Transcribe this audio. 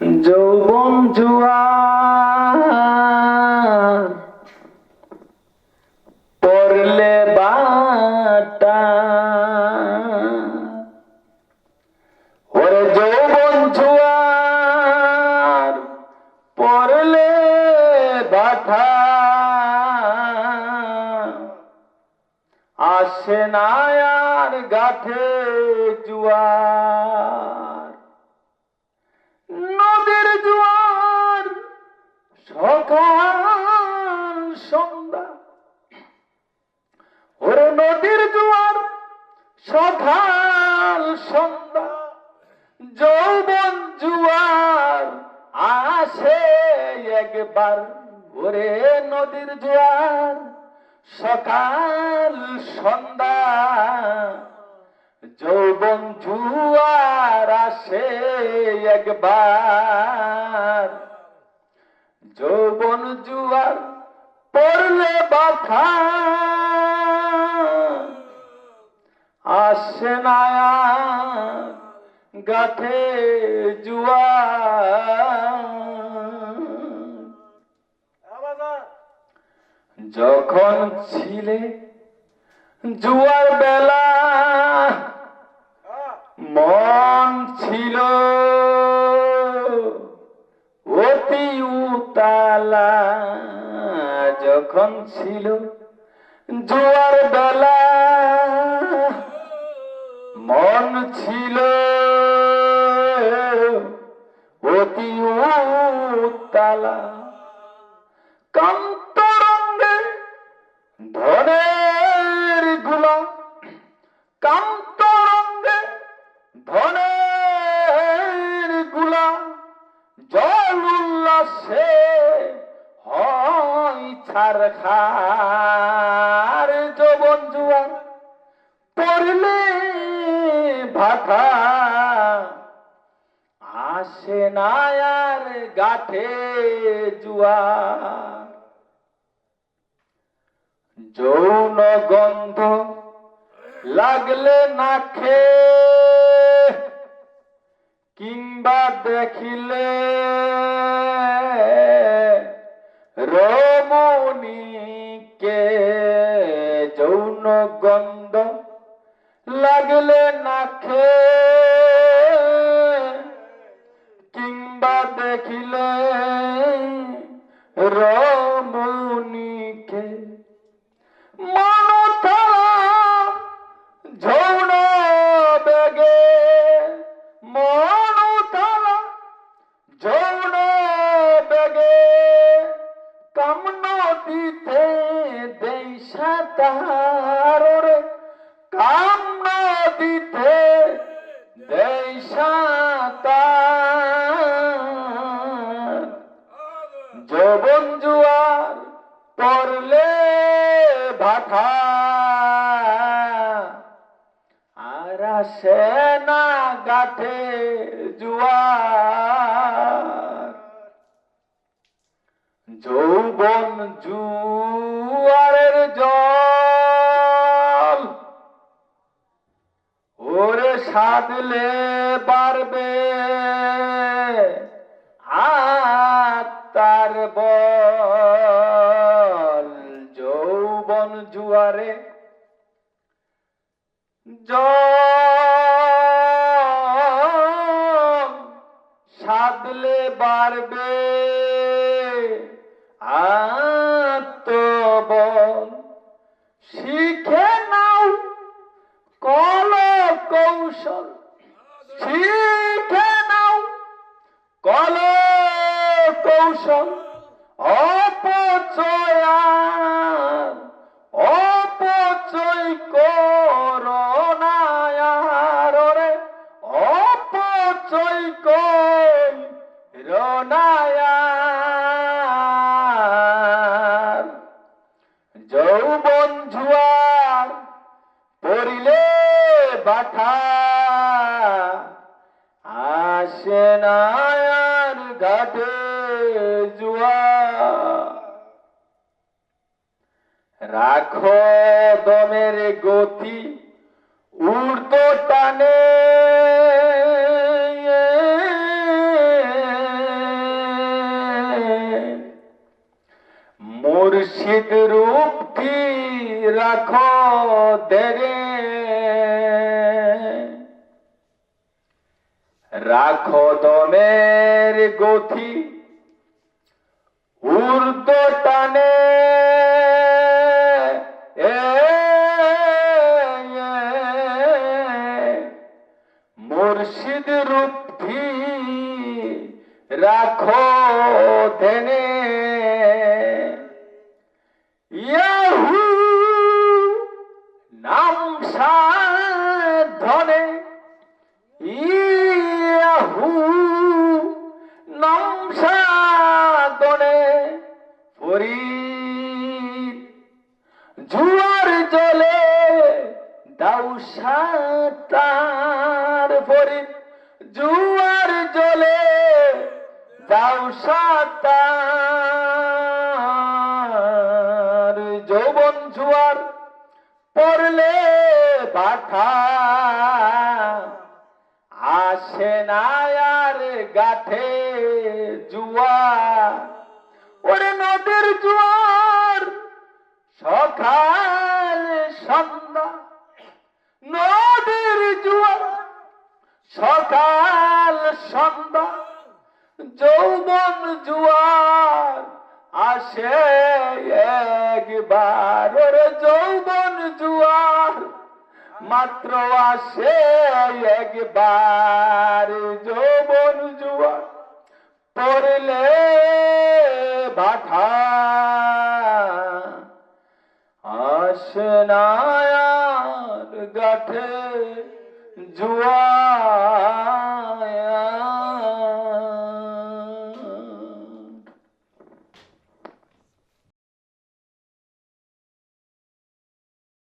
যৌবন পড়লে বাটা। ওরে যৌবন জুয়ার পড়লে বাঠা আসে না আর গাঠে জুয়ার নদীর জোয়ার সকাল সন্ধ্যা ওরে নদীর জোয়ার সকাল সন্ধ্যা, যৌবন জুয়ার আসে একবার ওরে নদীর জোয়ার। সকাল সন্ধ্যা, যৌবন জুয়ার আসে একবার। যৌবন জুয়ার পড়লে বাথা আর গাঠে জুয়ার যখন ছিলে জুয়ার বেলা, মন ছিল অতি উতালা। যখন ছিল জুয়ার বেলা মন ছিল অতি উতালা কান্তরঙ্গে ধনেরগুলা কান্তরঙ্গে ধনেরগুলা জল উল্লাসে হয় ছার খার আসে না আর গাঠে জুয়ার। যৌন গন্ধ লাগলে নাখে কিংবা দেখিলে রমণীকে। যৌন গন্ধ লাগলে নাখে কিংবা দেখিলে রমণীকে ভাটা আর আসে না গাঠে জুয়ার। যৌবন জুয়ারের জল, ওরে সাদলে পারবে আত্মার বল। যৌবন জুয়ারে। সাদলে বাড়বে আত্মবল। শিখে নাও কল কৌশল শিখে নাও কল কৌশল অপচয় করোনায়ার যৌবন জুয়ার, পড়িলে বাঠা আসে না আর ঘাটে জুয়ার। রাখো দমের গতি উর্দ টানে রাখো দেরে। রাখো দমের গথি ঊর্ধ্ব টানে। ফরিদ জুয়ার জলে দাউ সাতার ফরিদ জুয়ার জলে দাউ সাতার। যৌবন জুয়ার পড়লে বাধা। আসে না আর গাঠে জুয়ার ওরে নদীর জোয়ার, সকাল, সন্ধ্যা। নদীর জোয়ার, সকাল, সন্ধ্যা। যৌবন জুয়ার আসে একবার। ওরে যৌবন জুয়ার মাত্র আসে একবার। মাঠে জুয়া